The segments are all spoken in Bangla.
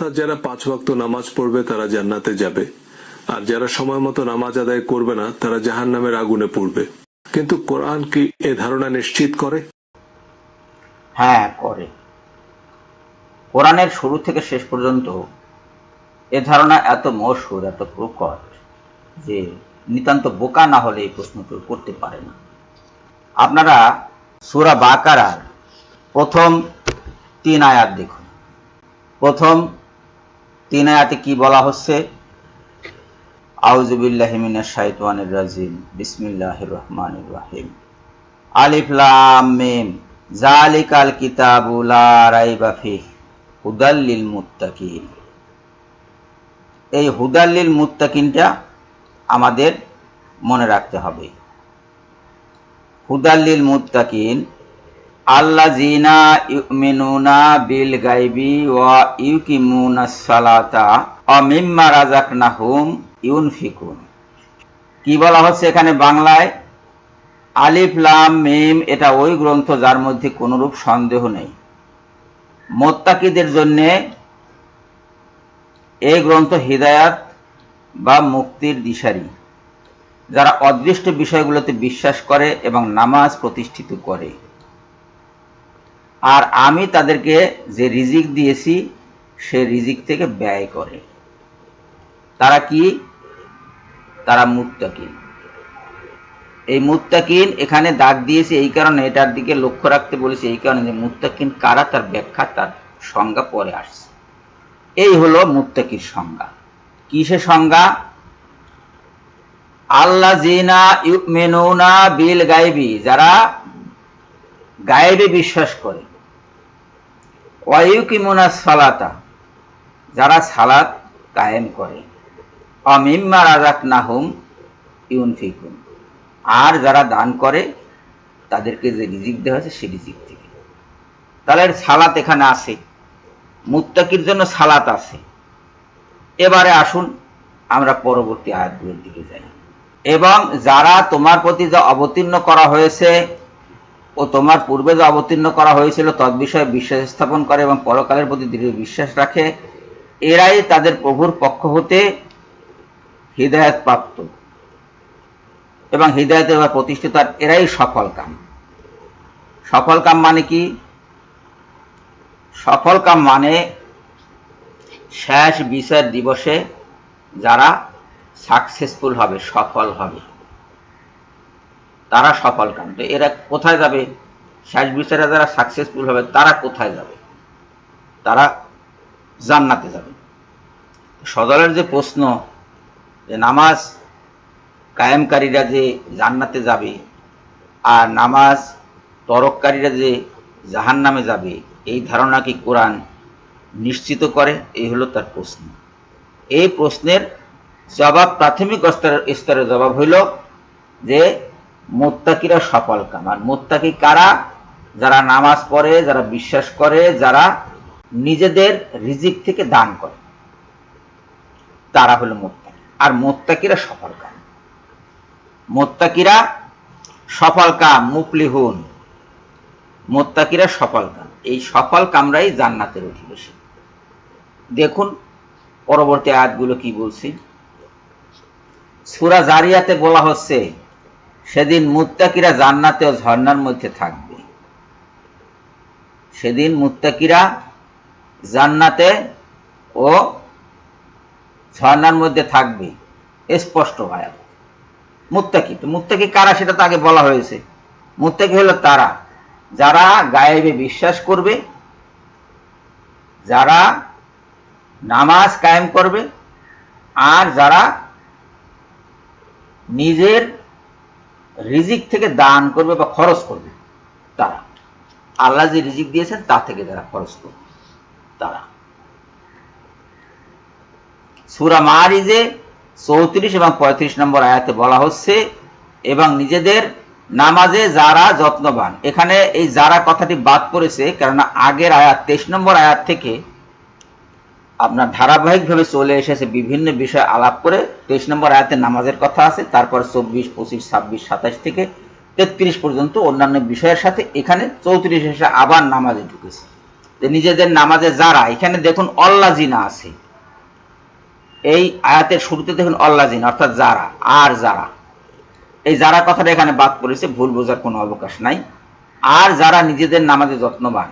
অর্থাৎ যারা পাঁচ ওয়াক্ত নামাজ পড়বে, তারা জান্নাতে যাবে। আর যারা সময় মতো নামাজ আদায় করবে না, তারা জাহান নামের আগুনে পড়বে। কিন্তু কোরআন কি এ ধারণা নিশ্চিত করে? হ্যাঁ করে। কোরআনের শুরু থেকে শেষ পর্যন্ত এ ধারণা এত মশুর, এত প্রকট যে নিতান্ত বোকা না হলে এই প্রশ্ন কেউ করতে পারে না। আপনারা সুরা বাকারার প্রথম তিন আয়াত দেখুন। প্রথম তিন আয়াতে কি বলা হচ্ছে? রাজিম। বিসমিল্লাহির রহমানির রহিম। জালিকাল হুদাল্লিল মুত্তাকিন। এই হুদাল্লিল মুত্তাকিনটা আমাদের মনে রাখতে হবে। হুদাল্লিল মুত্তাকিন আল্লাযিনা ইউমিনুনা বিল গাইবি ওয়া ইউকিমুনাস সালাতা ওয়া মিম্মা রাযাকনাহুম ইউনফিকুন। কি বলা হচ্ছে এখানে বাংলায়? আলিফ, লাম, মিম, এটা ওই গ্রন্থ যার মধ্যে কোনরূপ সন্দেহ নেই। মোত্তাকিদের জন্যে এই গ্রন্থ হৃদায়াত বা মুক্তির দিশারি। যারা অদৃষ্ট বিষয়গুলোতে বিশ্বাস করে এবং নামাজ প্রতিষ্ঠিত করে। আর আমি তাদেরকে যে রিজিক দিয়েছি, সে রিজিক থেকে ব্যয় করে। তারা কি? তারা মুত্তাকিন। এই মুত্তাকিন এখানে দাগ দিয়েছে এই কারণে, এটার দিকে লক্ষ্য রাখতে বলেছে এই কারণে যে মুত্তাকিন কারা, তার ব্যাখ্যা, তার সংজ্ঞা পরে আসছে। এই হলো মুত্তাকির সংজ্ঞা। কিসে সংজ্ঞা? আল্লা জিনা ইউমেনুনা বিল গাইবি যারা গায়েবে বিশ্বাস করে। ওয়াইউকিমুনা সালাতা, যারা সালাত কায়েম করে। অমিম্মা রাজাক নাহুম ইউনফিকুন, আর যারা দান করে, তাদেরকে যে রিজিক দেওয়া হয়েছে, সে রিজিক থেকে। তাহলে সালাত এখানে আছে মুত্তাকির জন্য সালাত আছে এবারে আসুন, আমরা পরবর্তী আয়াতগুলোর দিকে যাই। এবং যারা তোমার প্রতি যা অবতীর্ণ করা হয়েছে ও তোমার পূর্বে যা অবতীর্ণ করা হয়েছিল তৎবিষয়ে বিশ্বাস স্থাপন করে এবং পরকালের প্রতি দৃঢ় বিশ্বাস রাখে, এরাই তাদের প্রভুর পক্ষ হতে হৃদায়ত প্রাপ্ত। এবং হৃদয়তে এবার প্রতিষ্ঠিত এরাই সফল কাম। সফল কাম মানে কি? সফল কাম মানে শেষ বিচার দিবসে যারা সাকসেসফুল হবে, সফল হবে। তারা সফল কাম তো এরা কোথায় যাবে? শেষ বিচারে যারা সাকসেসফুল হবে, তারা কোথায় যাবে? তারা জান্নাতে যাবে। সদলের যে প্রশ্ন, যে নামাজ কায়েমকারীরা যে জান্নাতে যাবে আর নামাজ তরককারীরা যে জাহান নামে যাবে, এই ধারণা কি কোরআন নিশ্চিত করে? এই হলো তার প্রশ্ন। এই প্রশ্নের জবাব প্রাথমিক স্তরের জবাব হইল যে মোত্তাকিরা সফল কাম। আর মোত্তাকি কারা? যারা নামাজ পড়ে, যারা বিশ্বাস করে, যারা নিজেদের রিজিক থেকে দান করে। তারা হলো মোত্তাকি। আর মোত্তাকিরা সফল কাম। মোত্তাকিরা সফল কাম, মুফলিহুন। মোত্তাকিরা সফল কাম। এই সফল কামরাই জান্নাতের অধিবেশন দেখুন, পরবর্তী আয়াতগুলো কি বলছি? সুরা জারিয়াতে বলা হচ্ছে সেদিন মুত্তাকিরা জান্নাতে ও ঝর্ণার মধ্যে থাকবে। সেদিন মুত্তাকিরা জান্নাতে ও ঝর্ণার মধ্যে থাকবে। স্পষ্ট আয়াত মুত্তাকি, তো মুত্তাকি কারা সেটা তো আগে বলা হয়েছে। মুত্তাকি হলো তারা। যারা গায়েবে বিশ্বাস করবে, যারা নামাজ কায়েম করবে, আর যারা নিজের রিজিক থেকে দান করবে বা খরচ করবে, তারা। আল্লাহ যে রিজিক দিয়েছেন, তা থেকে যারা খরচ করবে, তারা। সুরা মারিজে চৌত্রিশ এবং পঁয়ত্রিশ নম্বর আয়াতে বলা হচ্ছে, এবং নিজেদের নামাজে যারা যত্নবান, এখানে এই যারা কথাটি বাদ পড়েছে, কেননা আগের আয়াত, তেইশ নম্বর আয়াত থেকে আপনার ধারাবাহিকভাবে চলে এসেছে বিভিন্ন বিষয় আলাপ করে। তেইশ নম্বর আয়াতে নামাজের কথা আছে, তারপর চব্বিশ, পঁচিশ, ছাব্বিশ সাতাশ থেকে তেত্রিশ পর্যন্ত অন্যান্য বিষয়ের সাথে এখানে চৌত্রিশ এসে আবার নামাজে ঢুকেছে। নিজেদের নামাজে যারা, এখানে দেখুন অল্লাজিনা আছে। এই আয়াতের শুরুতে দেখুন অল্লাজিনা অর্থাৎ যারা, আর যারা। এই যারা কথাটা এখানে বাদ করেছে ভুল বোঝার কোনো অবকাশ নাই। আর যারা নিজেদের নামাজে যত্নবান,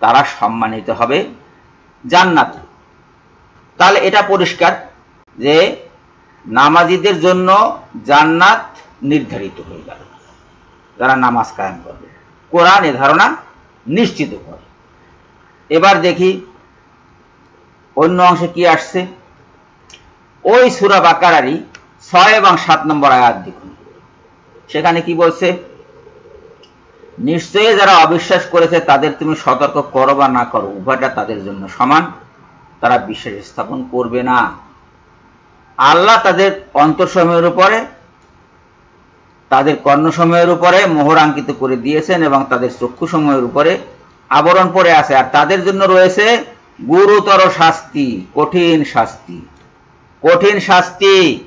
তারা সম্মানিত হবে জান্নাতে। তাহলে এটা পরিষ্কার যে নামাজিদের জন্য জান্নাত নির্ধারিত হয়ে গেল। যারা নামাজ কায়েম করবে। কোরআন এ ধারণা নিশ্চিত করে। এবার দেখি অন্য অংশে কি আসছে। ওই সুরা বাকারারই ছয় এবং সাত নম্বর আয়াত দেখুন। সেখানে কি বলছে? নিশ্চয়ই যারা অবিশ্বাস করেছে তাদের তুমি সতর্ক করো বা না করো, উভয়টা তাদের জন্য সমান। তারা বিশ্বাস স্থাপন করবে না। আল্লাহ তাদের অন্তঃসময়ের উপরে, তাদের কর্ণসময়ের উপরে মোহর আঙ্কিত করে দিয়েছেন এবং তাদের চক্ষু সময়ের উপরে আবরণ পড়ে আছে। আর তাদের জন্য রয়েছে গুরুতর শাস্তি, কঠিন শাস্তি। কঠিন শাস্তি,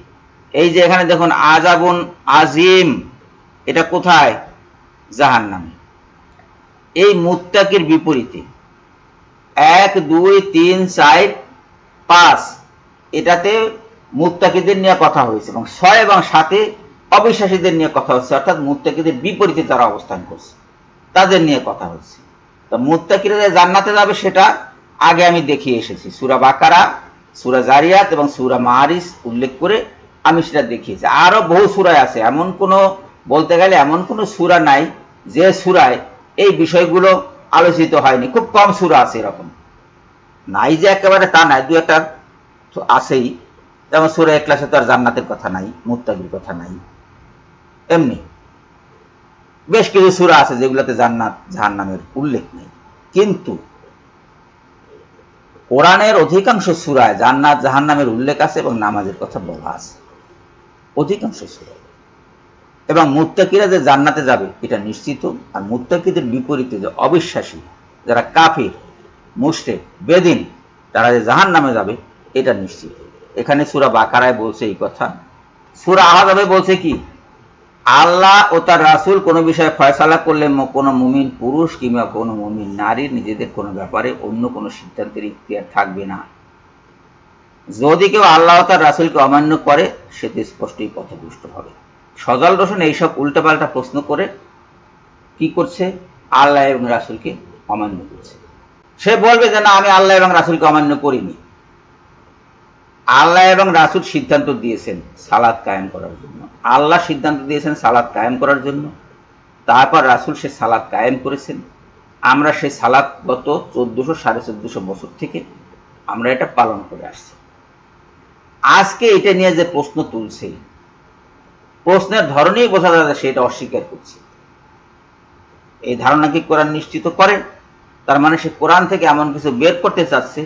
এই যে এখানে দেখুন আজাবুন আজিম এটা কোথায়? জাহান নামে এই মুত্তাকির বিপরীতে। এক, দুই, তিন, চার, পাঁচ। এটাতে মুত্তাকিদের নিয়ে কথা হয়েছে এবং ছয় এবং সাতে অবিশ্বাসীদের নিয়ে কথা হচ্ছে, অর্থাৎ মুত্তাকিদের বিপরীতে তারা অবস্থান করছে। তাদের নিয়ে কথা হচ্ছে। তা মুত্তাকিরা জান্নাতে যাবে সেটা আগে আমি দেখিয়ে এসেছি। সুরা বাকারা, সুরা জারিয়াত এবং সুরা মাহারিস উল্লেখ করে আমি সেটা দেখিয়েছি। আরও বহু সুরায় আছে। এমন কোনো বলতে গেলে এমন কোনো সুরা নাই যে সুরায় এই বিষয়গুলো আলোচিত হয়নি। খুব কম সুরা আছে এরকম। নাই যে একেবারে তা নাই, দু একটা তো আছেই। যেমন সুরা একলাসে তো আর জান্নাতের কথা নাই, মুত্তাকির কথা নাই। এমনি। বেশ কিছু সুরা আছে যেগুলোতে জান্নাত, জাহান্নামের উল্লেখ নেই। কিন্তু কোরআনের অধিকাংশ সুরায় জান্নাত, জাহান্নামের উল্লেখ আছে এবং নামাজের কথা বলা আছে। অধিকাংশ সুরায়। এবং মুত্তাকিরা যে জান্নাতে যাবে, এটা নিশ্চিত। আর মুত্তাকিদের বিপরীতে যে অবিশ্বাসী, যারা কাফির, মুশরিক, বেদিন, তারা যে জাহান নামে যাবে, এটা নিশ্চিত। এখানে সুরা বাকারায় বলছে এই কথা। সুরা আহাজাবে বলছে কি? আল্লাহ ও তার রাসূল কোনো বিষয়ে ফয়সালা করলে কোনো মুমিন পুরুষ কিংবা কোনো মুমিন নারীর নিজেদের কোনো ব্যাপারে অন্য কোনো সিদ্ধান্তের ইখতিয়ার থাকবে না। যদি কেউ আল্লাহ তার রাসূলকে অমান্য করে, সে তো স্পষ্টই পথভ্রষ্ট হবে। সজল রোশন এইসব উল্টাপাল্টা প্রশ্ন করে কি করছে? আল্লাহ এবং রাসূলকে অমান্য করছে। সে বলবে যে, না, আমি আল্লাহ এবং রাসূলকে অমান্য করিনি। আল্লাহ এবং রাসূল সিদ্ধান্ত দিয়েছেন সালাদ কায়েম করার জন্য। আল্লাহ সিদ্ধান্ত দিয়েছেন সালাদ কায়েম করার জন্য। তারপর রাসুল সে সালাদ কায়েম করেছেন। আমরা সেই সালাদ গত চোদ্দশো সাড়ে চোদ্দশো বছর থেকে আমরা এটা পালন করে আসছি। আজকে এটা নিয়ে যে প্রশ্ন তুলছে প্রশ্নের ধরনেই বোঝা যায় সে এটা অস্বীকার করছে। এই ধারণা কি কোরআন নিশ্চিত করে? তার মানে সে কোরআন থেকে এমন কিছু বের করতে চাচ্ছে,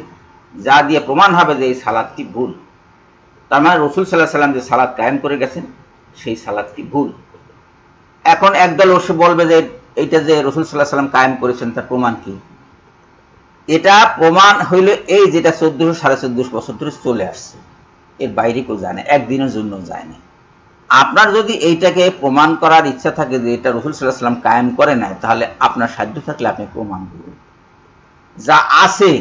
যা দিয়ে প্রমাণ হবে যে এই সালাদটি ভুল। তার মানে রসুল সাল্লাহ সাল্লাম যে সালাদ কায়েম করে গেছেন, সেই সালাদটি ভুল। এখন একদল অবশ্য বলবে যে এইটা যে রসুল সাল্লাহ সাল্লাম কায়েম করেছেন, তার প্রমাণ কি? এটা প্রমাণ হইল এই যেটা চোদ্দশো সাড়ে চোদ্দশো বছর ধরে চলে আসছে। এর বাইরে কেউ যায় না, একদিনের জন্য যায় না। আপনার যদি এইটাকে প্রমাণ করার ইচ্ছা থাকে যে এটা রসুল সাল্লাহ সাল্লাম কায়েম করে নাই, তাহলে আপনার সাধ্য থাকলে আপনি প্রমাণ করুন। যা আছে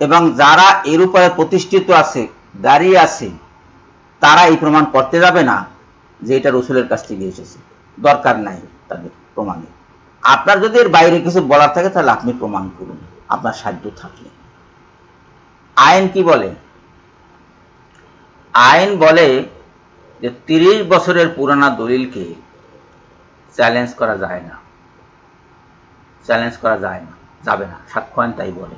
এবং যারা এর উপরে প্রতিষ্ঠিত আছে, দাঁড়িয়ে আছে, তারা এই প্রমাণ করতে যাবে না যে এটা রসুলের কাছ থেকে এসেছে। দরকার নাই তাদের প্রমাণে আপনার যদি এর বাইরে কিছু বলার থাকে, তাহলে আপনি প্রমাণ করুন, আপনার সাধ্য থাকলে। আইন কি বলে? আইন বলে যে তিরিশ বছরের পুরানা দলিলকে চ্যালেঞ্জ করা যায় না। চ্যালেঞ্জ করা যায় না, যাবে না আইন তাই বলে।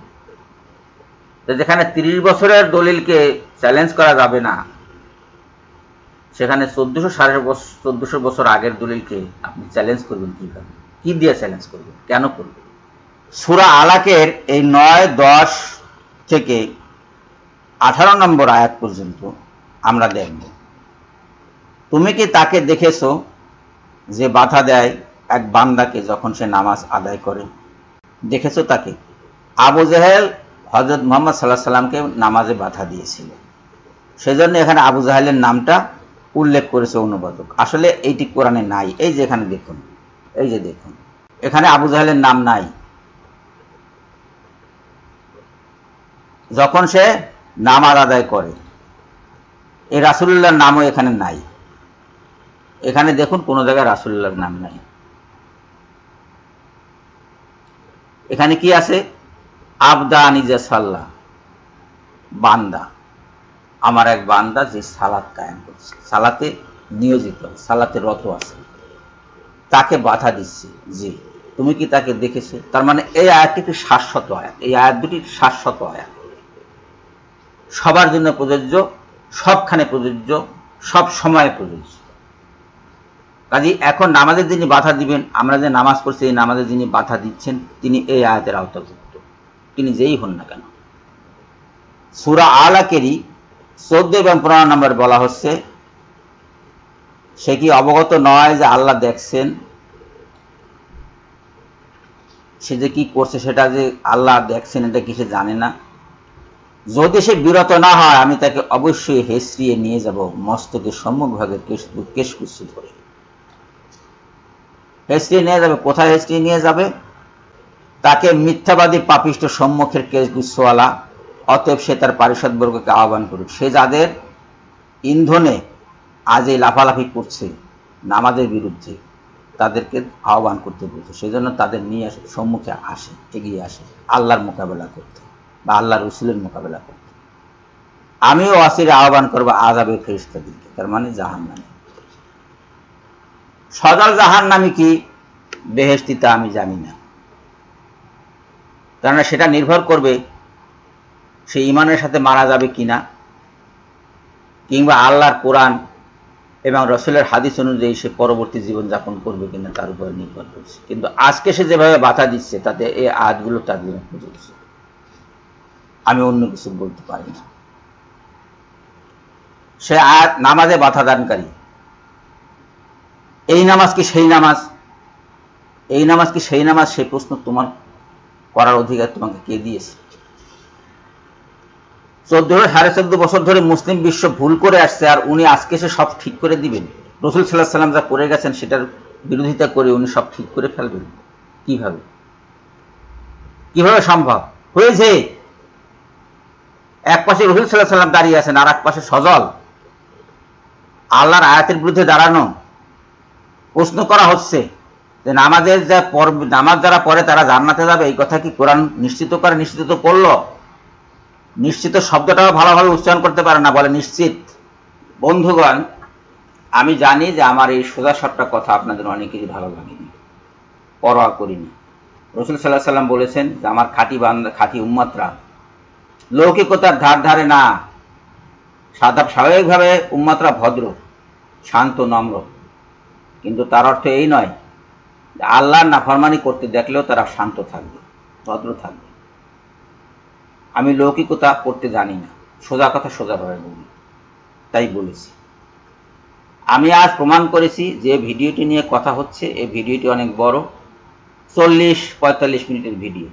যেখানে তিরিশ বছরের দলিলকে চ্যালেঞ্জ করা যাবে না, সেখানে চোদ্দশো সাড়ে চোদ্দশো বছর আগের দলিলকে আপনি চ্যালেঞ্জ করবেন কীভাবে? কি দিয়ে চ্যালেঞ্জ করবেন? কেন করবেন? সুরা আলাকের এই নয়, দশ থেকে আঠারো নম্বর আয়াত পর্যন্ত আমরা দেখব। তুমি কি তাকে দেখেছ যে বাধা দেয় এক বান্দাকে যখন সে নামাজ আদায় করে? দেখেছ তাকে? আবু জাহেল হজরত মোহাম্মদ সাল্লাহ সাল্লামকে নামাজে বাধা দিয়েছিল। সেজন্য এখানে আবু জাহেলের নামটা উল্লেখ করেছে অনুবাদক। আসলে এইটি কোরআনে নাই। এই যে এখানে দেখুন, এই যে দেখুন। এখানে আবু জাহেলের নাম নাই। যখন সে নামাজ আদায় করে, এই রাসুল্লাহর নামও এখানে নাই। এখানে দেখুন কোনো জায়গায় রাসুল্লাহর নাম নাই। এখানে কি আছে? আবদা আনিজা সাল্লাহ বান্দা। আমার এক বান্দা যে সালাত কায়েম করছে। সালাতে নিয়োজিত, সালাতে রত আছে। তাকে বাধা দিচ্ছে যে, তুমি কি তাকে দেখেছ? তার মানে এই আয়াতটি একটি শাশ্বত আয়াত। এই আয়াত দুটি শাশ্বত আয়াত। সবার জন্য প্রযোজ্য, সবখানে প্রযোজ্য, সব সময় প্রযোজ্য। কাজে এখন নামাজের যিনি বাধা দিবেন, আমরা যে নামাজ পড়ছি, এই নামাজের যিনি বাধা দিচ্ছেন, তিনি এই আয়াতের আওতাভুক্ত। তিনি যেই হন না কেন। সুরা আলাকেরই চোদ্দ এবং পনেরো নম্বর বলা হচ্ছে, সে কি অবগত নয় যে আল্লাহ দেখছেন? সে যে কি করছে সেটা যে আল্লাহ দেখছেন, এটা কি সে জানে না? যদি সে বিরত না হয়, আমি তাকে অবশ্যই হেসরিয়ে নিয়ে যাব মস্তকের সম্মুখ ভাগের কেশ কেশকুচ্ছি ধরে। হেসরিয়ে নিয়ে যাবে, কোথায় হেসরিয়ে নিয়ে যাবে? তাকে মিথ্যাবাদী পাপিষ্ট সম্মুখের কেশগুচ্ছওয়ালা, অতএব সে তার পারিষদবর্গকে আহ্বান করুক। সে যাদের ইন্ধনে আজ এই লাফালাফি করছে, নামাজের বিরুদ্ধে, তাদেরকে আহ্বান করতে বলছে। সেজন্য তাদের নিয়ে সম্মুখে আসে, এগিয়ে আসে, আল্লাহর মোকাবেলা করতে বা আল্লাহ রসুলের মোকাবেলা করতে। আমিও আসির আহ্বান করব আজাবের ফেরিস্তাদেরকে তার মানে জাহান সদল জাহান নামে কি? বেহেস্তি তা আমি জানি না। কেননা সেটা নির্ভর করবে সে ইমানের সাথে মারা যাবে কিনা কিংবা আল্লাহর কোরআন এবং রসুলের হাদিস অনুযায়ী সে পরবর্তী জীবন যাপন করবে কিনা তার উপর নির্ভর করছে। কিন্তু আজকে সে যেভাবে বাধা দিচ্ছে, তাতে এই আয়াতগুলো তার জন্য প্রযোজ্য। আমি অন্য কিছু বলতে পারি না। সে আয়াত নামাজে বাধা দানকারী। এই নামাজ কি সেই নামাজ? এই নামাজ কি সেই নামাজ? সেই প্রশ্ন তোমার করার অধিকার তোমাকে কে দিয়েছে? চোদ্দ সাড়ে চোদ্দ বছর ধরে মুসলিম বিশ্ব ভুল করে আসছে আর উনি আজকে সে সব ঠিক করে দিবেন। রসুল সাল্লাহ সাল্লাম যা করে গেছেন সেটার বিরোধিতা করে উনি সব ঠিক করে ফেলবেন। কীভাবে? কীভাবে সম্ভব? হয়েছে। এক পাশে রসুল সাল্লাহ সাল্লাম দাঁড়িয়ে আছেন আর এক পাশে সজল। আল্লাহর আয়াতের বিরুদ্ধে দাঁড়ানো। প্রশ্ন করা হচ্ছে যে নামাজের যা নামাজ যারা পড়ে তারা জান্নাতে যাবে, এই কথা কি কোরআন নিশ্চিত করে, নিশ্চিত তো করল? নিশ্চিত শব্দটাও ভালোভাবে উচ্চারণ করতে পারে না, বলে নিশ্চিত। বন্ধুগণ, আমি জানি যে আমার এই সোজা সাপটা কথা আপনাদের অনেকেরই ভালো লাগেনি, পরোয়া করিনি। রসুল সাল্লাহ সাল্লাম বলেছেন যে আমার খাঁটি বান্ধা খাঁটি উম্মাত্রা লৌকিকতার ধার ধারে না সাদা স্বাভাবিকভাবে উম্মাত্রা ভদ্র, শান্ত, নম্র। কিন্তু তার অর্থ এই নয় আল্লাহর নাফরমানি করতে দেখলেও তারা শান্ত থাকবে, ভদ্র থাকবে। আমি লৌকিকতা করতে জানি না, সোজা কথা সোজাভাবে বলি। তাই বলেছি। আমি আজ প্রমাণ করেছি যে ভিডিওটি নিয়ে কথা হচ্ছে, এই ভিডিওটি অনেক বড়, চল্লিশ, পঁয়তাল্লিশ মিনিটের ভিডিও।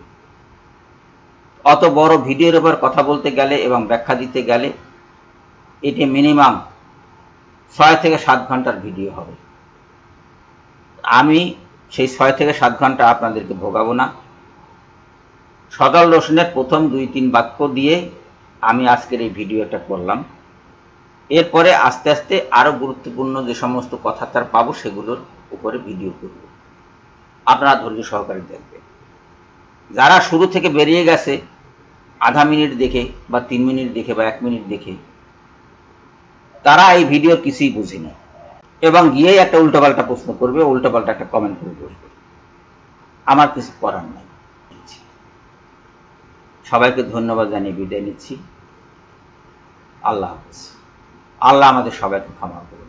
অত বড় ভিডিওর উপর কথা বলতে গেলে এবং ব্যাখ্যা দিতে গেলে এটি মিনিমাম ছয় থেকে সাত ঘণ্টার ভিডিও হবে। আমি সেই ছয় থেকে সাত ঘণ্টা আপনাদেরকে ভোগাবো না। সদল রোশনের প্রথম দুই, তিন বাক্য দিয়ে আমি আজকের এই ভিডিওটা করলাম। এরপরে আস্তে আস্তে আরও গুরুত্বপূর্ণ যে সমস্ত কথা তার পাবো সেগুলোর উপরে ভিডিও করব। আপনারা ধৈর্য সহকারে দেখবেন। যারা শুরু থেকে বেরিয়ে গেছে, আধা মিনিট দেখে বা তিন মিনিট দেখে বা এক মিনিট দেখে, তারা এই ভিডিও কিছুই বুঝে না। এবং গিয়েই একটা উল্টোপাল্টা প্রশ্ন করবে, উল্টোপাল্টা একটা কমেন্ট করে বসবে। আমার কিছু করার নাই। সবাইকে ধন্যবাদ জানিয়ে বিদায় নিচ্ছি। আল্লাহ হাফিজ। আল্লাহ আমাদের সবাইকে ক্ষমা করুন